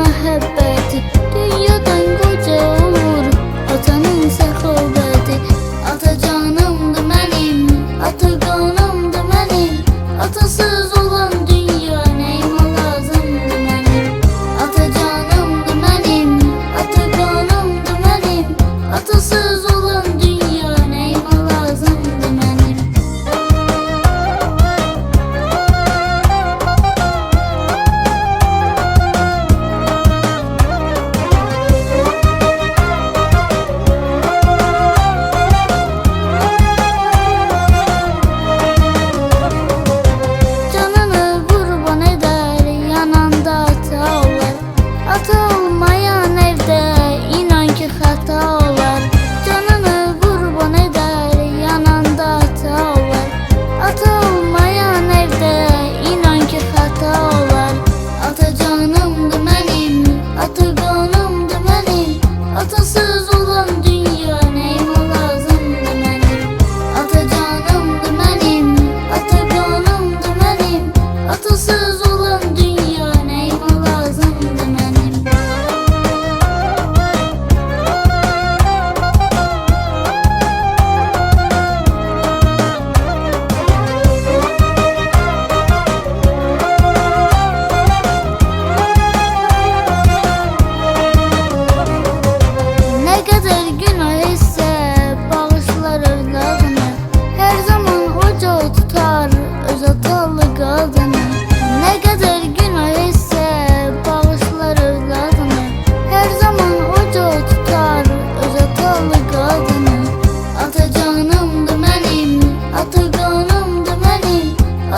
my head back to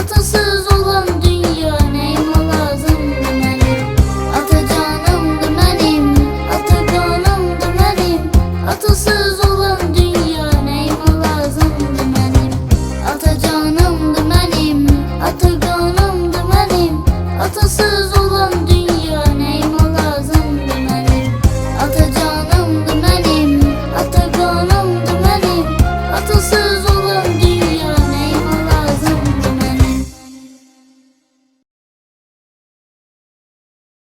Atasız olan dünya neyim lazım benim. Ata canım benim Ata canım benim. Atasız olan dünya neyim lazım benim. Ata canım benim Ata canım benim. Atasız olan